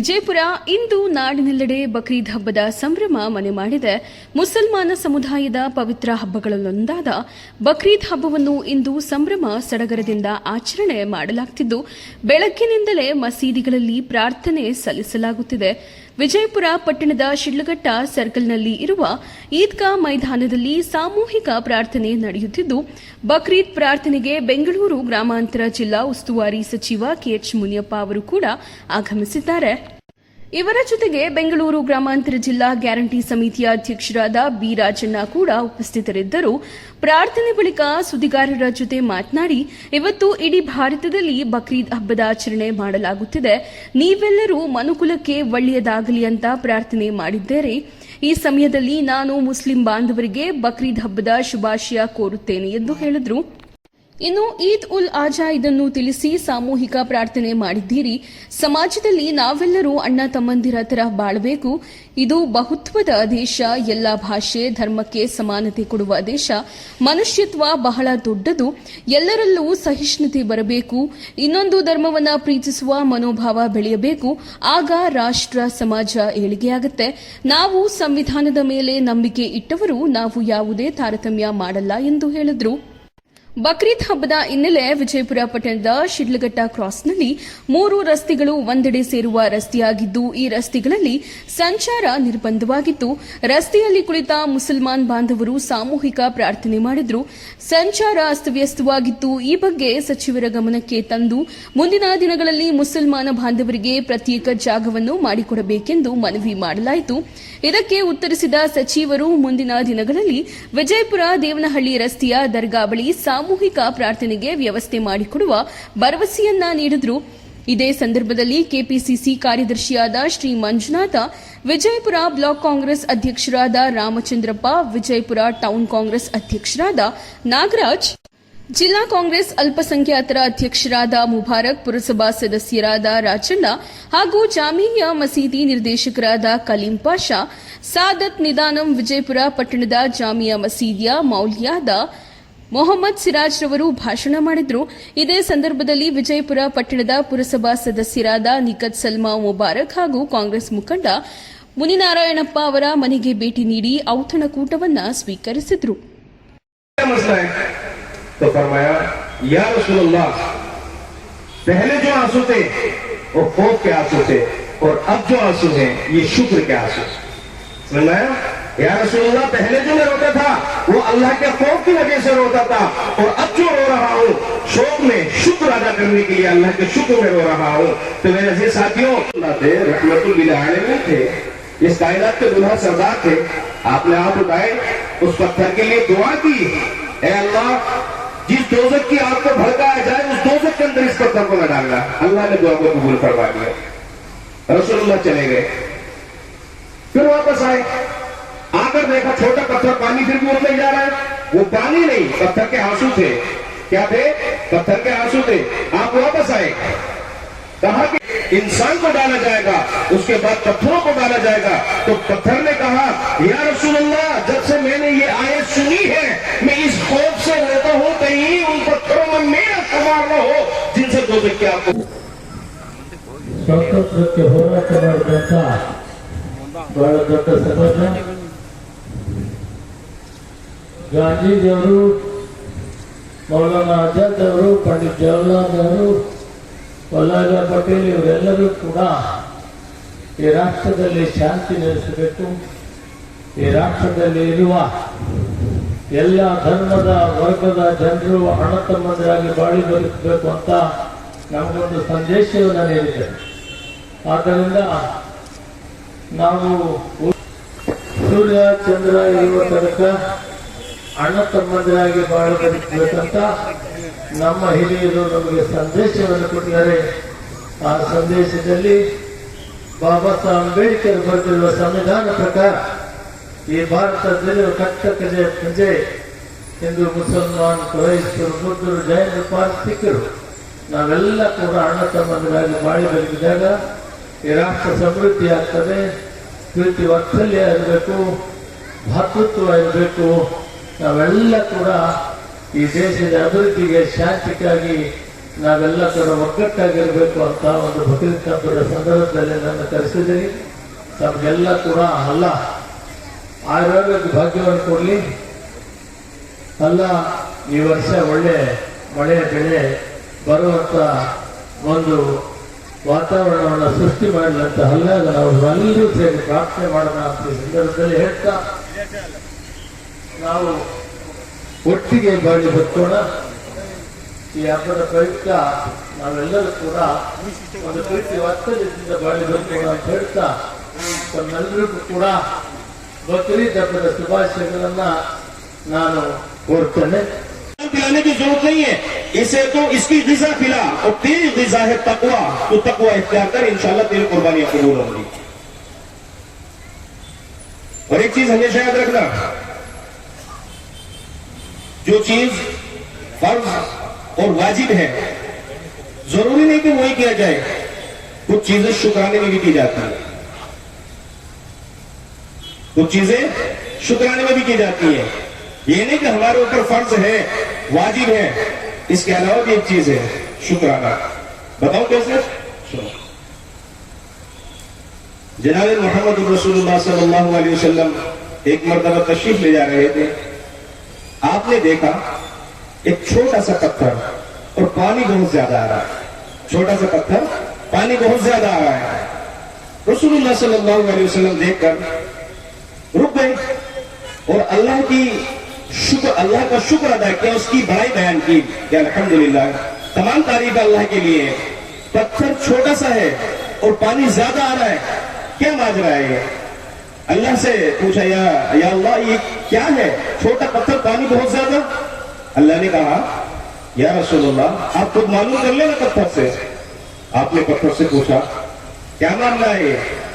ವಿಜಯಪುರ ಇಂದು ನಾಡಿನೆಲ್ಲೆಡೆ ಬಕ್ರೀದ್ ಹಬ್ಬದ ಸಂಭ್ರಮ ಮನೆ ಮಾಡಿದೆ. ಮುಸಲ್ಮಾನ ಸಮುದಾಯದ ಪವಿತ್ರ ಹಬ್ಬಗಳಲ್ಲೊಂದಾದ ಬಕ್ರೀದ್ ಹಬ್ಬವನ್ನು ಇಂದು ಸಂಭ್ರಮ ಸಡಗರದಿಂದ ಆಚರಣೆ ಮಾಡಲಾಗುತ್ತಿದ್ದು ಬೆಳಗ್ಗಿನಿಂದಲೇ ಮಸೀದಿಗಳಲ್ಲಿ ಪ್ರಾರ್ಥನೆ ಸಲ್ಲಿಸಲಾಗುತ್ತಿದೆ. ವಿಜಯಪುರ ಪಟ್ಟಣದ ಶಿಡ್ಲಘಟ್ಟ ಸರ್ಕಲ್ನಲ್ಲಿ ಇರುವ ಈದ್ಗಾ ಮೈದಾನದಲ್ಲಿ ಸಾಮೂಹಿಕ ಪ್ರಾರ್ಥನೆ ನಡೆಯುತ್ತಿದ್ದು, ಬಕ್ರೀದ್ ಪ್ರಾರ್ಥನೆಗೆ ಬೆಂಗಳೂರು ಗ್ರಾಮಾಂತರ ಜಿಲ್ಲಾ ಉಸ್ತುವಾರಿ ಸಚಿವ ಕೆಎಚ್ ಮುನಿಯಪ್ಪ ಅವರು ಕೂಡ ಆಗಮಿಸಿದ್ದಾರೆ. ಇವರ ಜೊತೆಗೆ ಬೆಂಗಳೂರು ಗ್ರಾಮಾಂತರ ಜಿಲ್ಲಾ ಗ್ಯಾರಂಟಿ ಸಮಿತಿಯ ಅಧ್ಯಕ್ಷರಾದ ಬಿ ಕೂಡ ಉಪಸ್ಥಿತರಿದ್ದರು. ಪ್ರಾರ್ಥನೆ ಬಳಿಕ ಸುದ್ದಿಗಾರರ ಜೊತೆ ಮಾತನಾಡಿ, ಇವತ್ತು ಇಡೀ ಭಾರತದಲ್ಲಿ ಬಕ್ರೀದ್ ಹಬ್ಬದ ಆಚರಣೆ ಮಾಡಲಾಗುತ್ತಿದೆ. ನೀವೆಲ್ಲರೂ ಮನುಕುಲಕ್ಕೆ ಒಳ್ಳೆಯದಾಗಲಿ ಅಂತ ಪ್ರಾರ್ಥನೆ ಮಾಡಿದ್ದೇರೆ, ಈ ಸಮಯದಲ್ಲಿ ನಾನು ಮುಸ್ಲಿಂ ಬಾಂಧವರಿಗೆ ಬಕ್ರೀದ್ ಹಬ್ಬದ ಶುಭಾಶಯ ಕೋರುತ್ತೇನೆ ಎಂದು ಹೇಳಿದರು. ಇನ್ನು ಈದ್ ಉಲ್ ಆಜಾ ಇದನ್ನು ತಿಳಿಸಿ ಸಾಮೂಹಿಕ ಪ್ರಾರ್ಥನೆ ಮಾಡಿದ್ದೀರಿ. ಸಮಾಜದಲ್ಲಿ ನಾವೆಲ್ಲರೂ ಅಣ್ಣ ತಮ್ಮಂದಿರ ತರ ಬಾಳಬೇಕು. ಇದು ಬಹುತ್ವದ ದೇಶ, ಎಲ್ಲ ಭಾಷೆ, ಧರ್ಮಕ್ಕೆ ಸಮಾನತೆ ಕೊಡುವ ದೇಶ. ಮನುಷ್ಯತ್ವ ಬಹಳ ದೊಡ್ಡದು. ಎಲ್ಲರಲ್ಲೂ ಸಹಿಷ್ಣುತೆ ಬರಬೇಕು. ಇನ್ನೊಂದು ಧರ್ಮವನ್ನ ಪ್ರೀತಿಸುವ ಮನೋಭಾವ ಬೆಳೆಯಬೇಕು. ಆಗ ರಾಷ್ಟ್ರ, ಸಮಾಜ ಏಳಿಗೆಯಾಗುತ್ತೆ ನಾವು ಸಂವಿಧಾನದ ಮೇಲೆ ನಂಬಿಕೆ ಇಟ್ಟವರು ನಾವು ಯಾವುದೇ ತಾರತಮ್ಯ ಮಾಡಲ್ಲ ಎಂದು ಹೇಳಿದರು. ಬಕ್ರೀದ್ ಹಬ್ಬದ ಹಿನ್ನೆಲೆ ವಿಜಯಪುರ ಪಟ್ಟಣದ ಶಿಡ್ಲಘಟ್ಟ ಕ್ರಾಸ್ನಲ್ಲಿ ಮೂರು ರಸ್ತೆಗಳು ಒಂದೆಡೆ ಸೇರುವ ರಸ್ತೆಯಾಗಿದ್ದು, ಈ ರಸ್ತೆಗಳಲ್ಲಿ ಸಂಚಾರ ನಿರ್ಬಂಧವಾಗಿತ್ತು. ರಸ್ತೆಯಲ್ಲಿ ಕುಳಿತ ಮುಸಲ್ಮಾನ್ ಬಾಂಧವರು ಸಾಮೂಹಿಕ ಪ್ರಾರ್ಥನೆ ಮಾಡಿದ್ರು. ಸಂಚಾರ ಅಸ್ತವ್ಯಸ್ತವಾಗಿತ್ತು. ಈ ಬಗ್ಗೆ ಸಚಿವರ ಗಮನಕ್ಕೆ ತಂದು ಮುಂದಿನ ದಿನಗಳಲ್ಲಿ ಮುಸಲ್ಮಾನ ಬಾಂಧವರಿಗೆ ಪ್ರತ್ಯೇಕ ಜಾಗವನ್ನು ಮಾಡಿಕೊಡಬೇಕೆಂದು ಮನವಿ ಮಾಡಲಾಯಿತು. ಇದಕ್ಕೆ ಉತ್ತರಿಸಿದ ಸಚಿವರು, ಮುಂದಿನ ದಿನಗಳಲ್ಲಿ ವಿಜಯಪುರ ದೇವನಹಳ್ಳಿ ರಸ್ತೆಯ ದರ್ಗಾ ಸಾಮೂಹಿಕ ಪ್ರಾರ್ಥನೆಗೆ ವ್ಯವಸ್ಥೆ ಮಾಡಿಕೊಡುವ ಭರವಸೆಯನ್ನ ನೀಡಿದ್ರು. ಇದೇ ಸಂದರ್ಭದಲ್ಲಿ ಕೆಪಿಸಿಸಿ ಕಾರ್ಯದರ್ಶಿಯಾದ ಶ್ರೀ ಮಂಜುನಾಥ, ವಿಜಯಪುರ ಬ್ಲಾಕ್ ಕಾಂಗ್ರೆಸ್ ಅಧ್ಯಕ್ಷರಾದ ರಾಮಚಂದ್ರಪ್ಪ, ವಿಜಯಪುರ ಟೌನ್ ಕಾಂಗ್ರೆಸ್ ಅಧ್ಯಕ್ಷರಾದ ನಾಗರಾಜ್, ಜಿಲ್ಲಾ ಕಾಂಗ್ರೆಸ್ ಅಲ್ಪಸಂಖ್ಯಾತರ ಅಧ್ಯಕ್ಷರಾದ ಮುಬಾರಕ್, ಪುರಸಭಾ ಸದಸ್ಯರಾದ ರಾಜಣ್ಣ ಹಾಗೂ ಜಾಮೀಯ ಮಸೀದಿ ನಿರ್ದೇಶಕರಾದ ಕಲೀಂ ಪಾಷಾ, ಸಾದತ್ ನಿದಾನಂ ವಿಜಯಪುರ ಪಟ್ಟಣದ ಜಾಮಿಯಾ ಮಸೀದಿಯ ಮೌಲ್ಯಾದ ಮೊಹಮ್ಮದ್ ಸಿರಾಜ್ ರವರು ಭಾಷಣ ಮಾಡಿದ್ರು ಇದೇ ಸಂದರ್ಭದಲ್ಲಿ ವಿಜಯಪುರ ಪಟ್ಟಣದ ಪುರಸಭಾ ಸದಸ್ಯರಾದ ನಿಕತ್ ಸಲ್ಮಾ ಮುಬಾರಕ್ ಹಾಗೂ ಕಾಂಗ್ರೆಸ್ ಮುಖಂಡ ಮುನಿನಾರಾಯಣಪ್ಪ ಅವರ ಮನೆಗೆ ಭೇಟಿ ನೀಡಿ ಔತಣಕೂಟವನ್ನ ಸ್ವೀಕರಿಸಿದ್ರು मसला है तो फरमाया या रसूलुल्लाह पहले जो आंसू थे वो खौफ के आंसू थे یا رسول اللہ، پہلے جو میں روتا تھا، وہ اللہ کے خوف کی وجہ سے روتا تھا، اور اب جو رو رہا ہوں، شوق میں شکر ادا کرنے کے لیے اللہ کے شکر میں رو رہا ہوں۔ تو میرے عزیز ساتھیوں تھے رحمت العالمین تھے، اس کائنات کے دلہا سردار تھے۔ آپ نے آپ اٹھائے، اس پتھر کے لیے دعا کی۔ اے اللہ، جس دوزک کی آپ کو بھڑکایا جائے، اس دوزک کے اندر اس پتھر کو نہ ڈالنا۔ اللہ نے دعا کو قبول کروا دیا۔ رسول اللہ چلے گئے۔ پھر واپس آئے۔ پتھر دیکھا چھوٹا پتھر پانی پھر بھی اندر جا رہا ہے۔ وہ پانی نہیں، پتھر کے آنسو تھے۔ کیا تھے؟ پتھر کے آنسو تھے۔ آپ واپس آئے۔ کہا کہ انسان کو ڈالا جائے گا، اس کے بعد پتھروں کو ڈالا جائے گا۔ تو پتھر نے کہا، یا رسول اللہ، جب سے میں نے یہ آیت سنی ہے، میں اس خوف سے رہتا ہوں کہیں ان پتھروں میں میرا کمار نہ ہو، جن سے دو کیا آپ کو سوتر کے ہونا کمار بیٹا بڑا جب تک سمجھنا ಗಾಂಧೀಜಿಯವರು ಮೌಲಾನಾ ಆಜಾದ್ ಅವರು ಪಂಡಿತ್ ಜವಾಹರ್ಲಾಲ್ ನೆಹರು ವಲ್ಲಭಾಯ್ ಪಟೇಲ್ ಇವರೆಲ್ಲರೂ ಕೂಡ ಈ ರಾಷ್ಟ್ರದಲ್ಲಿ ಶಾಂತಿ ನೆಲೆಸಬೇಕು. ಈ ರಾಷ್ಟ್ರದಲ್ಲಿ ಇರುವ ಎಲ್ಲ ಧರ್ಮದ ವರ್ಗದ ಜನರು ಅಣ್ಣ ತಮ್ಮಂದರಾಗಿ ಬಾಳಿ ಬದುಕಬೇಕು ಅಂತ ನಮಗೊಂದು ಸಂದೇಶವನ್ನು ನೀಡಿದೆ. ಆದ್ದರಿಂದ ನಾವು ಸೂರ್ಯ, ಚಂದ್ರ ಇರುವ ತನಕ ಅಣ್ಣ ತಮ್ಮಂದರಾಗಿ ಬಾಳಬೇಕಂತ ನಮ್ಮ ಹಿರಿಯರು ನಮಗೆ ಸಂದೇಶವನ್ನು ಕೊಟ್ಟಿದ್ದಾರೆ. ಆ ಸಂದೇಶದಲ್ಲಿ ಬಾಬಾ ಸಾಹೇಬ್ ಅಂಬೇಡ್ಕರ್ ಬರೆದಿರುವ ಸಂವಿಧಾನ ಪ್ರಕಾರ ಈ ಭಾರತದಲ್ಲಿ ಕಟ್ಟಕದೆ ಪ್ರಜೆ ಹಿಂದೂ ಮುಸಲ್ಮಾನ್, ಕ್ರೈಸ್ತರು, ಬುದ್ಧರು, ಜೈನ ಪಾರ್ಸಿಕರು ನಾವೆಲ್ಲ ಕೂಡ ಅಣ್ಣ ತಮ್ಮಂದರಾಗಿ ಬಾಳಿ ಈ ರಾಷ್ಟ್ರ ಸಮೃದ್ಧಿ ಆಗ್ತದೆ. ಪ್ರೀತಿ ವಾತ್ಸಲ್ಯ ಇರಬೇಕು. ಭಾತೃತ್ವ ಇರಬೇಕು. ನಾವೆಲ್ಲ ಕೂಡ ಈ ದೇಶದ ಅಭಿವೃದ್ಧಿಗೆ ಶಾಂತಿಗಾಗಿ ನಾವೆಲ್ಲ ಕೂಡ ಒಗ್ಗಟ್ಟಾಗಿರಬೇಕು ಅಂತ ಒಂದು ಭಗವಂತ ಹಬ್ಬದ ಸಂದರ್ಭದಲ್ಲಿ ನನ್ನ ಕರೆಸಿದ್ದೀನಿ. ತಮಗೆಲ್ಲ ಕೂಡ ಅಲ್ಲ, ಆರೋಗ್ಯಕ್ಕೆ ಭಾಗ್ಯವನ್ನು ಕೊಡಲಿ. ಅಲ್ಲ, ಈ ವರ್ಷ ಒಳ್ಳೆ ಮಳೆ, ಬೆಳೆ ಬರುವಂಥ ಒಂದು ವಾತಾವರಣವನ್ನು ಸೃಷ್ಟಿ ಮಾಡಲಂತ ಅಲ್ಲ, ನಾವು ಎಲ್ಲರೂ ಸೇರಿ ಪ್ರಾರ್ಥನೆ ಮಾಡೋಣ ಅಂತ ಸಂದರ್ಭದಲ್ಲಿ ಹೇಳ್ತಾ ನಾವು ಒಟ್ಟಿಗೆ ಬಾಳಿ ಬದುಕೋಣ ಈ ಹಬ್ಬದ ಪ್ರಯುಕ್ತ ನಾವೆಲ್ಲರೂ ಕೂಡ ಒಂದು ಪ್ರೀತಿ ವಾತ್ಸಲ್ಯದಿಂದ ಬಾಳಿ ಬದುಕೋಣ ಅಂತ ಹೇಳ್ತಾ ತಮ್ಮೆಲ್ಲರಿಗೂ ಕೂಡ ಬಕ್ರೀದ್ ಹಬ್ಬದ ಶುಭಾಶಯಗಳನ್ನ ನಾನು ಕೋರ್ತೇನೆ. پلانے کی ضرورت نہیں ہے اسے تو اس کی غذا پلا اور تیری غذا ہے تقوا تو تقوا اختیار کر انشاءاللہ تیری قربانی قبول ہوگی اور ایک چیز ہمیشہ یاد جو چیز فرض اور واجب ہے، ضروری نہیں کہ وہی کیا جائے۔ کچھ چیزیں شکرانے میں بھی کی جاتی ہیں۔ کچھ چیزیں شکرانے میں بھی کی جاتی ہیں۔ یہ نہیں کہ ہمارے اوپر فرض ہے، واجب ہے۔ اس کے علاوہ بھی ایک چیز ہے، شکرانہ۔ بتاؤ کیسے؟ جناب محمد رسول اللہ صلی اللہ علیہ وسلم ایک مرتبہ تشریف لے جا رہے تھے۔ آپ نے دیکھا ایک چھوٹا سا پتھر اور پانی بہت زیادہ آ رہا ہے۔ چھوٹا سا پتھر پانی بہت زیادہ آ رہا ہے۔ رسول اللہ صلی اللہ علیہ وسلم دیکھ کر رک گئے اور اللہ کی شکر اللہ کا شکر ادا کیا اس کی بڑائی بیان کی کہ الحمدللہ تمام تعریف اللہ کے لیے پتھر چھوٹا سا ہے اور پانی زیادہ آ رہا ہے۔ کیا ماجرا ہے یہ؟ اللہ سے پوچھا یا, یا اللہ یہ کیا ہے؟ چھوٹا پتھر پانی بہت زیادہ۔ اللہ نے کہا، یا رسول اللہ، آپ خود معلوم کر لینا پتھر سے۔ آپ نے پتھر سے پوچھا، کیا معاملہ ہے